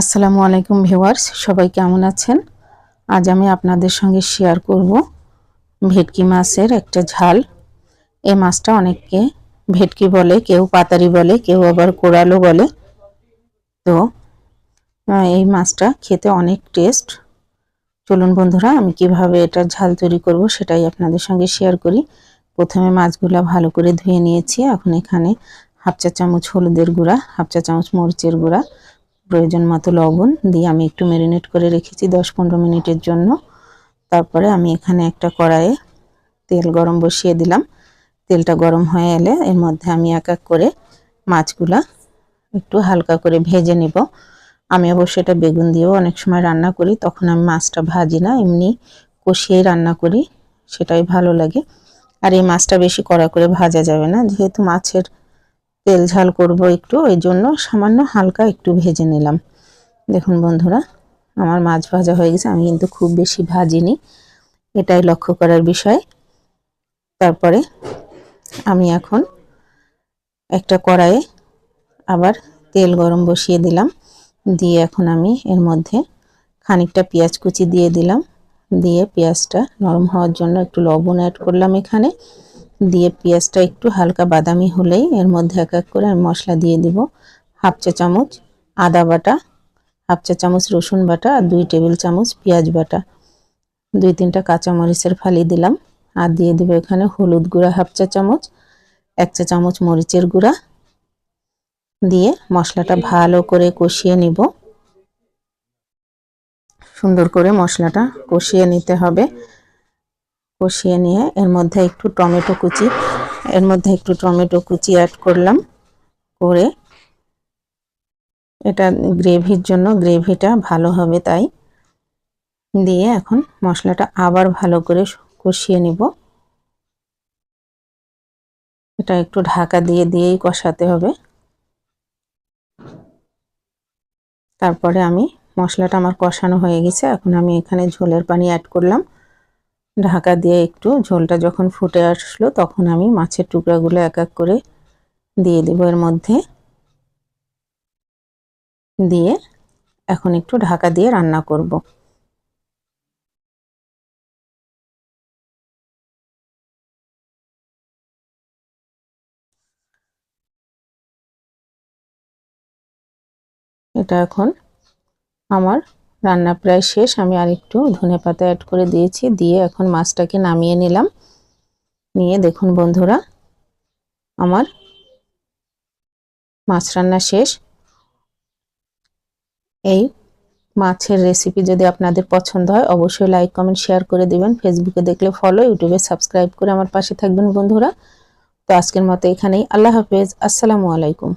আসসালামু আলাইকুম ভিউয়ার্স, সবাই কেমন আছেন? আজ আমি আপনাদের সঙ্গে শেয়ার করব ভেটকি মাছের একটা ঝাল। এ মাছটা অনেককে ভেটকি বলে, কেউ পাতারি বলে, কেউ আবার কোরালো বলে। তো এই মাছটা খেতে অনেক টেস্ট চলুন বন্ধুরা, আমি কীভাবে এটা ঝাল তৈরি করব সেটাই আপনাদের সঙ্গে শেয়ার করি। প্রথমে মাছগুলো ভালো করে ধুয়ে নিয়েছি। এখন এখানে হাফ চা চামচ হলুদের গুঁড়া, হাফ চা চামচ মরিচের গুঁড়া প্রয়োজন মতো লবণ দিয়ে আমি একটু ম্যারিনেট করে রেখেছি দশ পনেরো মিনিটের জন্য। তারপরে আমি এখানে একটা কড়াইয়ে তেল গরম বসিয়ে দিলাম। তেলটা গরম হয়ে এলে এর মধ্যে আমি এক এক করে মাছগুলা একটু হালকা করে ভেজে নিব। আমি অবশ্য এটা বেগুন দিয়েও অনেক সময় রান্না করি, তখন আমি মাছটা ভাজি না, এমনি কষিয়েই রান্না করি, সেটাই ভালো লাগে। আর এই মাছটা বেশি কড়া করে ভাজা যাবে না, যেহেতু মাছের তেল ঝাল করব একটু, ওই জন্য সামান্য হালকা একটু ভেজে নিলাম। দেখুন বন্ধুরা, আমার মাছ ভাজা হয়ে গেছে, আমি কিন্তু খুব বেশি ভাজিনি, এটাই লক্ষ্য করার বিষয়। তারপরে আমি এখন একটা কড়াইয়ে আবার তেল গরম বসিয়ে দিলাম, দিয়ে এখন আমি এর মধ্যে খানিকটা পেঁয়াজ কুচি দিয়ে দিলাম, দিয়ে পেঁয়াজটা নরম হওয়ার জন্য একটু লবণ অ্যাড করলাম এখানে। দিয়ে পেঁয়াজটা একটু হালকা বাদামি হলেই এর মধ্যে এক এক করে মশলা দিয়ে দিব। হাফ চা চামচ আদা বাটা, হাফ চা চামচ রসুন বাটা আর দুই টেবিল চামচ পেঁয়াজ বাটা। দুই তিনটা কাঁচামরিচের ফালি দিলাম আর দিয়ে দিব এখানে হলুদ গুঁড়া হাফ চা চামচ, এক চা চামচ মরিচের গুঁড়া। দিয়ে মশলাটা ভালো করে কষিয়ে নিব। সুন্দর করে মশলাটা কষিয়ে নিতে হবে। কষিয়ে নিয়ে এর মধ্যে একটু টমেটো কুচি, এর মধ্যে একটু টমেটো কুচি অ্যাড করলাম করে। এটা গ্রেভির জন্য, গ্রেভিটা ভালো হবে তাই। দিয়ে এখন মশলাটা আবার ভালো করে কষিয়ে নিব। এটা একটু ঢাকা দিয়ে, দিয়েই কষাতে হবে। তারপরে আমি মশলাটা আমার কষানো হয়ে গেছে, এখন আমি এখানে ঝোলের পানি অ্যাড করলাম। ঢাকা দিয়ে একটু ঝোলটা যখন ফুটে আসলো তখন আমি মাছের টুকরাগুলো এক এক করে দিয়ে দেবো এর মধ্যে। দিয়ে এখন একটু ঢাকা দিয়ে রান্না করব। এটা এখন আমার রান্না প্রায় শেষ। আমি আর একটু ধনে পাতা অ্যাড করে দিয়েছি, দিয়ে এখন মাছটাকে নামিয়ে নিলাম। নিয়ে দেখুন বন্ধুরা, আমার মাছ রান্না শেষ। এই মাছের রেসিপি যদি আপনাদের পছন্দ হয়, অবশ্যই লাইক কমেন্ট শেয়ার করে দিবেন। ফেসবুকে দেখলে ফলো ইউটিউবে সাবস্ক্রাইব করে আমার পাশে থাকবেন বন্ধুরা। তো আজকের মতো এখানেই। আল্লাহ হাফেজ। আসসালামু আলাইকুম।